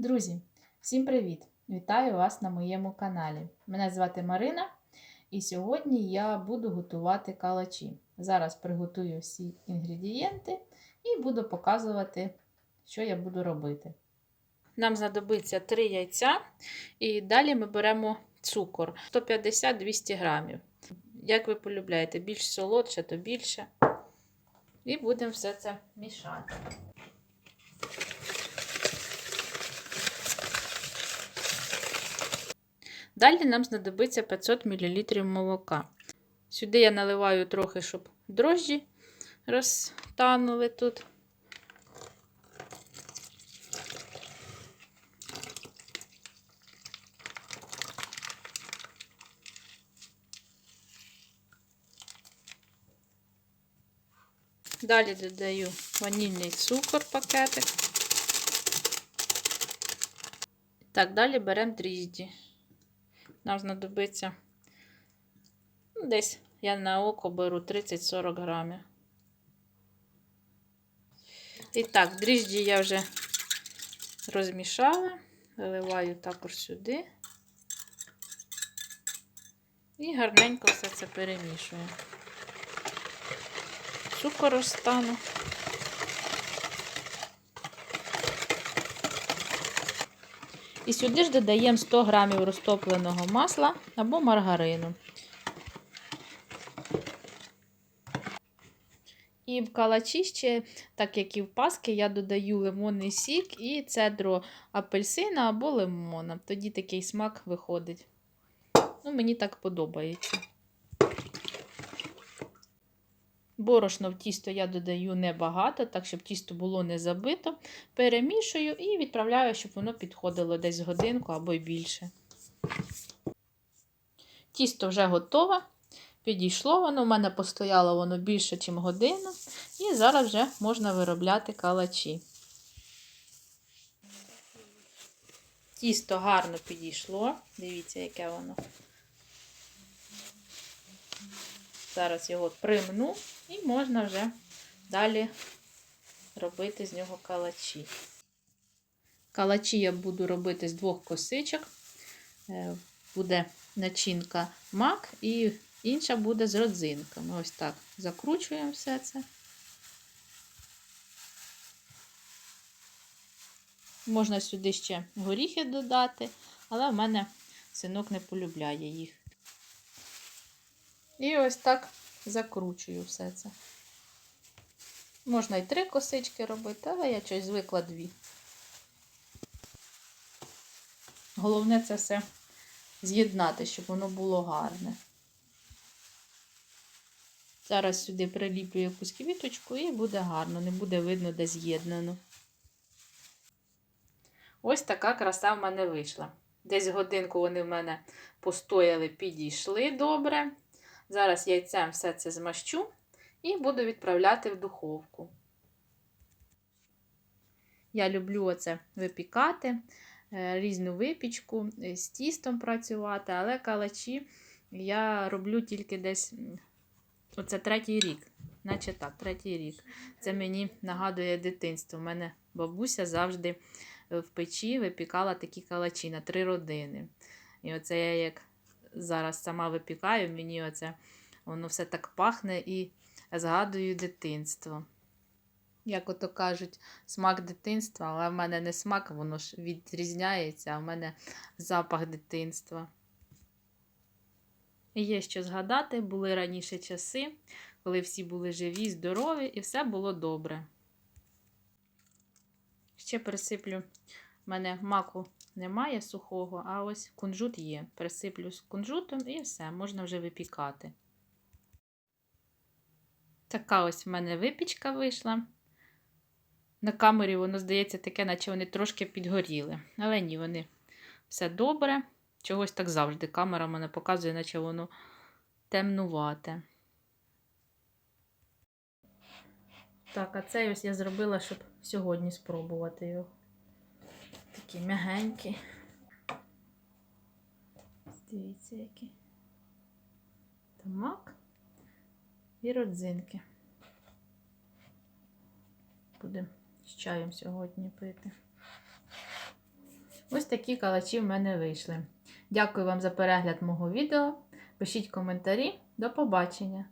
Друзі, всім привіт! Вітаю вас на моєму каналі. Мене звати Марина, і сьогодні я буду готувати калачі. Зараз приготую всі інгредієнти і буду показувати, що я буду робити. Нам знадобиться 3 яйця, і далі ми беремо цукор 150-200 грамів. Як ви полюбляєте, більш солодше, то більше. І будемо все це мішати. Далі нам знадобиться 500 мл молока. Сюди я наливаю трохи, щоб дрожжі розтанули тут. Далі додаю ванільний цукор пакетик. Так, далі беремо дріжджі. Нам знадобиться ну, десь я на око беру 30-40 грамів. І так, дріжджі я вже розмішала, виливаю також сюди і гарненько все це перемішую. Цукор розтану. І сюди ж додаємо 100 грамів розтопленого масла або маргарину. І в калачі ще, так як і в паски, я додаю лимонний сік і цедру апельсина або лимона. Тоді такий смак виходить. Ну, Мені так подобається. Борошно в тісто я додаю небагато, так щоб тісто було не забито. Перемішую і відправляю, щоб воно підходило десь годинку або й більше. Тісто вже готове. Підійшло воно, у мене постояло воно більше, ніж годину. І зараз вже можна виробляти калачі. Тісто гарно підійшло. Дивіться, яке воно. Зараз його примну і можна вже далі робити з нього калачі. Калачі я буду робити з двох косичок. Буде начинка мак і інша буде з родзинками. Ось так закручуємо все це. Можна сюди ще горіхи додати, але в мене синок не полюбляє їх. І ось так закручую все це. Можна і три косички робити, але я щось звикла дві. Головне це все з'єднати, щоб воно було гарне. Зараз сюди приліплю якусь квіточку і буде гарно, не буде видно, де з'єднано. Ось така краса в мене вийшла. Десь годинку вони в мене постояли, підійшли добре. Зараз яйцем все це змащу і буду відправляти в духовку. Я люблю оце випікати, різну випічку, з тістом працювати, але калачі я роблю тільки десь оце третій рік. Наче так, третій рік. Це мені нагадує дитинство. У мене бабуся завжди в печі випікала такі калачі на три родини. І оце я як зараз сама випікаю, мені оце воно все так пахне і згадую дитинство. Як ото кажуть, смак дитинства, але в мене не смак, воно ж відрізняється, а в мене запах дитинства. І є що згадати, були раніше часи, коли всі були живі, здорові, і все було добре. Ще присиплю, в мене маку немає сухого, а ось кунжут є. Присиплю з кунжутом і все, можна вже випікати. Така ось в мене випічка вийшла. На камері воно здається таке, наче вони трошки підгоріли. Але ні, вони все добре. Чогось так завжди. Камера мене показує, наче воно темнувате. Так, а цей ось я зробила, щоб сьогодні спробувати його. Такі м'ягенькі. Дивіться, які. Тамак і родзинки. Будемо з чаєм сьогодні пити. Ось такі калачі в мене вийшли. Дякую вам за перегляд мого відео. Пишіть коментарі. До побачення!